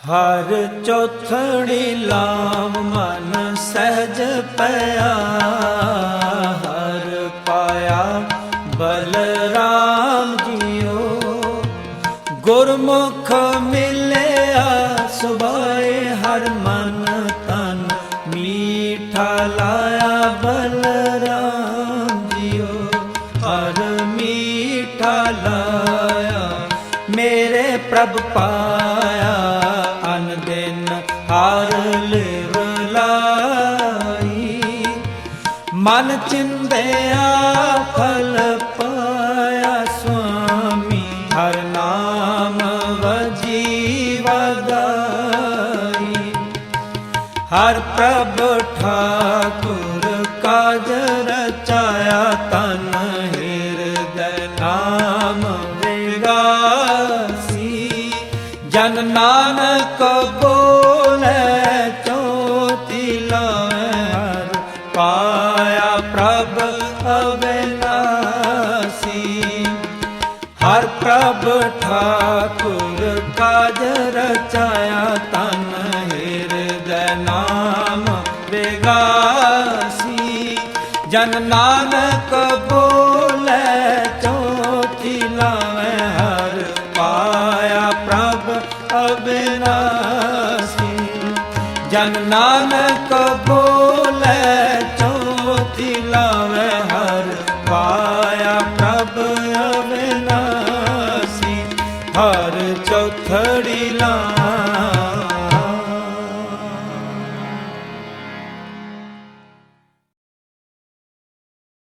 ਹਰ ਚੌਥੜੀ ਲਾਮ ਮਨ ਸਹਿਜ ਪਿਆ, ਹਰ ਪਾਇਆ ਬਲਰਾਮ ਜੀਓ। ਗੁਰਮੁਖ ਮਿਲਿਆ ਸੁਭਾਏ ਹਰ ਮਨ ਤਨ, ਮੀਠਾ ਲਾਇਆ ਬਲਰਾਮ ਜੀਓ। ਹਰ ਮੀਠਾ ਲਾਇਆ, ਮੇਰੇ ਪ੍ਰਭ ਪਾਇਆ ਹਰ ਲਿਵ ਲਾਈ ਮਨ ਚਿੰਦਿਆ ਫਲ ਪਾਇਆ ਸੁਆਮੀ। ਹਰ ਨਾਮ ਵਜੀ ਹਰ ਪ੍ਰਭ ਠਾਕੁਰ ਕਾਜ ਰਚਾਇਆ ਤਨ ਹਿਰਦੈ ਨਾਮ ਵਿਗਾਸੀ ਜਨ ਨਾਨਕ ਬੋਲੇ ਚੋਤੀ ਲਾਵੇ ਪਾਇਆ ਪ੍ਰਭ ਅਬਿਨਾਸੀ ਹਰ ਪ੍ਰਭ ਠਾਕੁਰ ਕਾਜ ਰਚਾਇਆ ਤਨ ਹਿਰਦੈ ਨਾਮ ਵਿਗਾਸੀ। ਜਨ ਨਾਨਕ ਬੋਲੇ ਚੋਟੀ ਲਾਵੇ ਹਰ ਪਾਇਆ ਪ੍ਰਭ ਅਬਿਨਾਸੀ ਜਨ ਨਾਨਕ ਬੋਲੇ ਚੋਟੀ ਲਾਵੇ ਹਰ ਪਾਇਆ ਪ੍ਰਭ ਅਬਿਨਾਸੀ ਹਰ ਚੌਥੜੀ ਲਾ